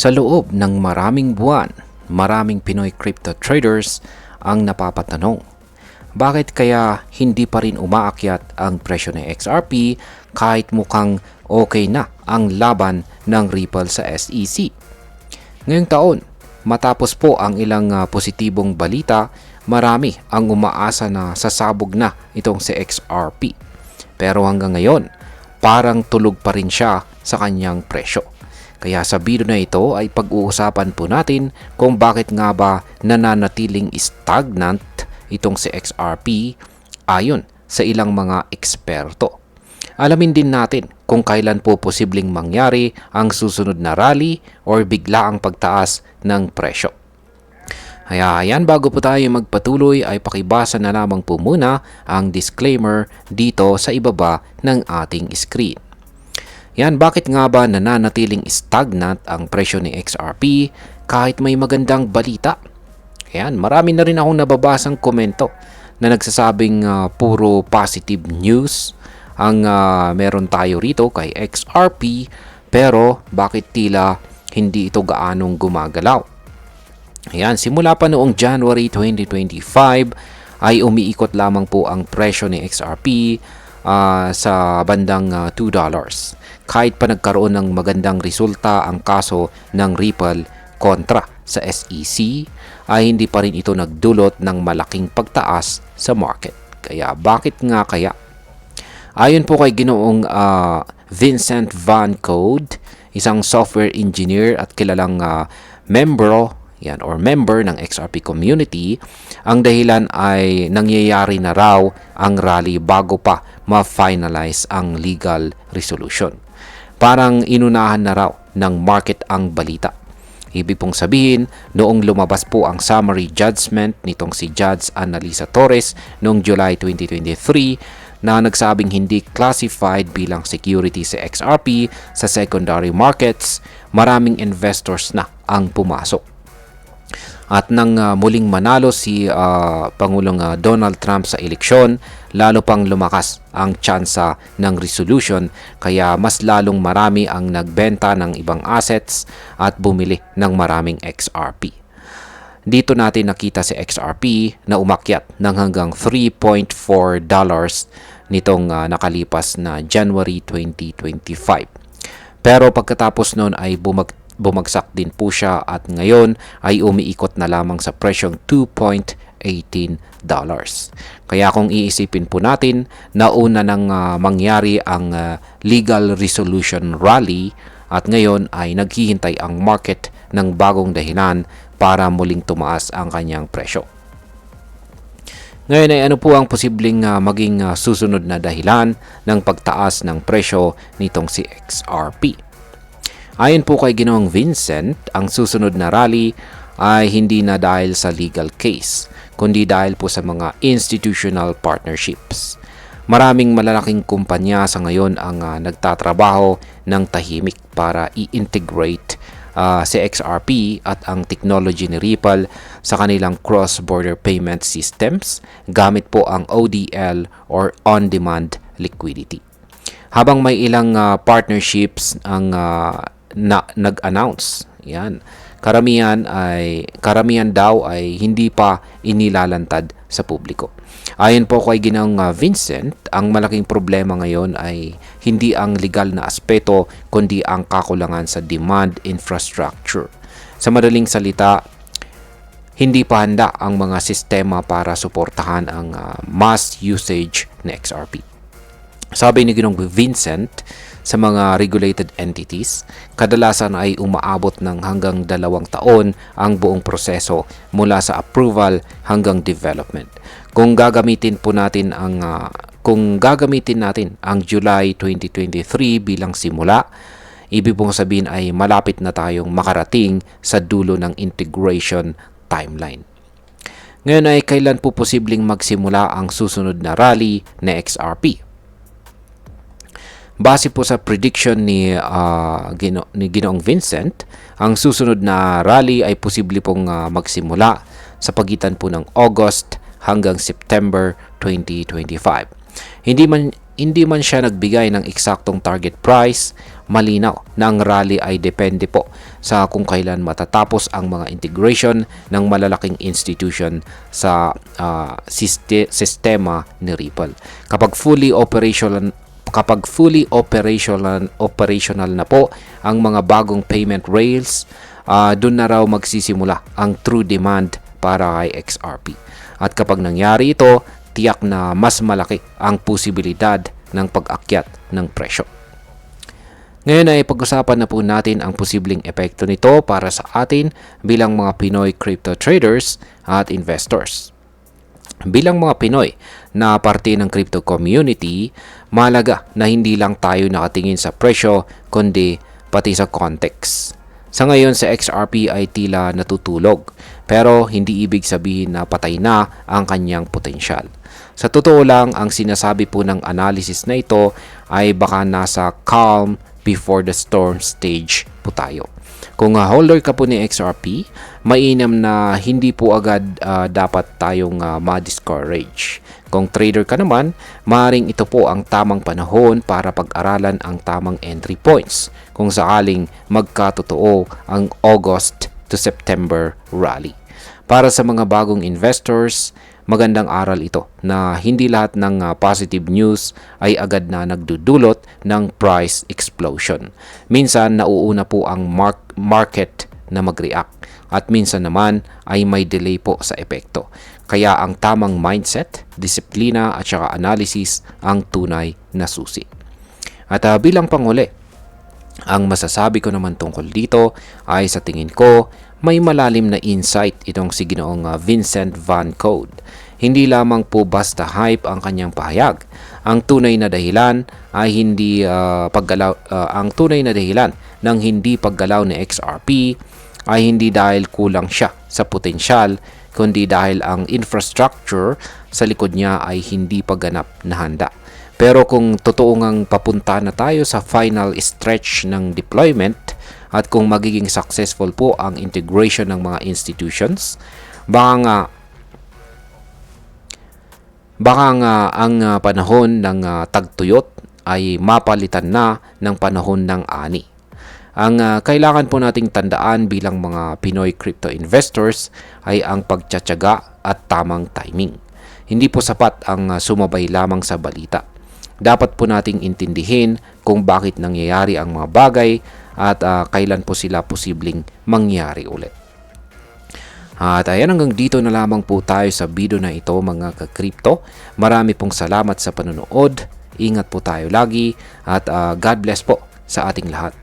Sa loob ng maraming buwan, maraming Pinoy crypto traders ang napapatanong. Bakit kaya hindi pa rin umaakyat ang presyo ng XRP kahit mukhang okay na ang laban ng Ripple sa SEC? Ngayong taon, matapos po ang ilang ah, positibong balita, marami ang umaasa na sasabog na itong si XRP. Pero hanggang ngayon, parang tulog pa rin siya sa kanyang presyo. Kaya sa video na ito ay pag-uusapan po natin kung bakit nga ba nananatiling stagnant itong si XRP ayon sa ilang mga eksperto. Alamin din natin kung kailan po posibleng mangyari ang susunod na rally or bigla ang pagtaas ng presyo. Kaya ayan, bago po tayo magpatuloy ay pakibasa na lamang po muna ang disclaimer dito sa ibaba ng ating screen. Yan, bakit nga ba nananatiling stagnant ang presyo ni XRP kahit may magandang balita? Yan, marami na rin akong nababasang komento na nagsasabing ah, puro positive news ang ah, meron tayo rito kay XRP pero bakit tila hindi ito gaanong gumagalaw? Ayan, simula pa noong January 2025 ay umiikot lamang po ang presyo ni XRP ah, sa bandang ah, $2. Kahit pa nagkaroon ng magandang resulta ang kaso ng Ripple kontra sa SEC, ay hindi pa rin ito nagdulot ng malaking pagtaas sa market. Kaya bakit nga kaya? Ayon po kay ginoong ah, Vincent Van Code, isang software engineer at kilalang ah, membro yan or member ng XRP community, ang dahilan ay nangyayari na raw ang rally bago pa ma-finalize ang legal resolution. Parang inunahan na raw ng market ang balita. Ibig pong sabihin, noong lumabas po ang summary judgment nitong si Judge Annalisa Torres noong July 2023 na nagsabing hindi classified bilang security si XRP sa secondary markets, maraming investors na ang pumasok. At nang ah, muling manalo si ah, Pangulong ah, Donald Trump sa eleksyon, lalo pang lumakas ang tsansa ng resolution kaya mas lalong marami ang nagbenta ng ibang assets at bumili ng maraming XRP. Dito natin nakita si XRP na umakyat ng hanggang 3.4 dollars nitong ah, nakalipas na January 2025. Pero pagkatapos noon ay bumag bumagsak din po siya at ngayon ay umiikot na lamang sa presyong 2.18 dollars. Kaya kung iisipin po natin, nauna nang ah, mangyari ang ah, legal resolution rally at ngayon ay naghihintay ang market ng bagong dahilan para muling tumaas ang kanyang presyo. Ngayon ay ano po ang posibleng ah, maging ah, susunod na dahilan ng pagtaas ng presyo nitong si XRP? Ayon po kay Ginoong Vincent, ang susunod na rally ay hindi na dahil sa legal case, kundi dahil po sa mga institutional partnerships. Maraming malalaking kumpanya sa ngayon ang ah, nagtatrabaho ng tahimik para i-integrate ah, si XRP at ang technology ni Ripple sa kanilang cross-border payment systems gamit po ang ODL or on-demand liquidity. Habang may ilang ah, partnerships ang ah, na nag-announce. Yan. Karamihan ay karamihan daw ay hindi pa inilalantad sa publiko. Ayon po kay Ginang uh, Vincent, ang malaking problema ngayon ay hindi ang legal na aspeto kundi ang kakulangan sa demand infrastructure. Sa madaling salita, hindi pa handa ang mga sistema para suportahan ang uh, mass usage ng XRP. Sabi ni Ginong Vincent, sa mga regulated entities, kadalasan ay umaabot ng hanggang dalawang taon ang buong proseso mula sa approval hanggang development. Kung gagamitin po natin ang uh, kung gagamitin natin ang July 2023 bilang simula, ibig pong sabihin ay malapit na tayong makarating sa dulo ng integration timeline. Ngayon ay kailan po posibleng magsimula ang susunod na rally na XRP? Base po sa prediction ni, uh, Gino, ni Ginoong Vincent, ang susunod na rally ay posible pong uh, magsimula sa pagitan po ng August hanggang September 2025. Hindi man hindi man siya nagbigay ng eksaktong target price, malinaw na ang rally ay depende po sa kung kailan matatapos ang mga integration ng malalaking institution sa siste- sistema ni Ripple. Kapag fully operational kapag fully operational operational na po ang mga bagong payment rails, ah, doon na raw magsisimula ang true demand para kay XRP. At kapag nangyari ito, tiyak na mas malaki ang posibilidad ng pag-akyat ng presyo. Ngayon ay pag-usapan na po natin ang posibleng epekto nito para sa atin bilang mga Pinoy crypto traders at investors. Bilang mga Pinoy na parte ng crypto community, mahalaga na hindi lang tayo nakatingin sa presyo kundi pati sa context. Sa ngayon sa XRP ay tila natutulog pero hindi ibig sabihin na patay na ang kanyang potensyal. Sa totoo lang, ang sinasabi po ng analysis na ito ay baka nasa calm before the storm stage po tayo. Kung uh, holder ka po ni XRP, mainam na hindi po agad uh, dapat tayong uh, ma-discourage. Kung trader ka naman, maring ito po ang tamang panahon para pag-aralan ang tamang entry points kung sakaling magkatotoo ang August to September rally. Para sa mga bagong investors, magandang aral ito na hindi lahat ng uh, positive news ay agad na nagdudulot ng price explosion. Minsan nauuna po ang mark- market na mag-react at minsan naman ay may delay po sa epekto. Kaya ang tamang mindset, disiplina at saka analysis ang tunay na susi. At uh, bilang panghuli, ang masasabi ko naman tungkol dito ay sa tingin ko may malalim na insight itong si Ginoong uh, Vincent Van Code. Hindi lamang po basta hype ang kanyang pahayag. Ang tunay na dahilan ay hindi uh, paggalaw uh, ang tunay na dahilan ng hindi paggalaw ni XRP ay hindi dahil kulang siya sa potensyal kundi dahil ang infrastructure sa likod niya ay hindi pagganap na handa. Pero kung totoo ngang papunta na tayo sa final stretch ng deployment at kung magiging successful po ang integration ng mga institutions, baka nga baka nga ang uh, panahon ng uh, tagtuyot ay mapalitan na ng panahon ng ani. Ang uh, kailangan po nating tandaan bilang mga Pinoy crypto investors ay ang pagtsatsaga at tamang timing. Hindi po sapat ang sumabay lamang sa balita. Dapat po nating intindihin kung bakit nangyayari ang mga bagay at uh, kailan po sila posibleng mangyari ulit. At ayan hanggang dito na lamang po tayo sa video na ito mga ka-crypto. Marami pong salamat sa panonood. Ingat po tayo lagi at uh, God bless po sa ating lahat.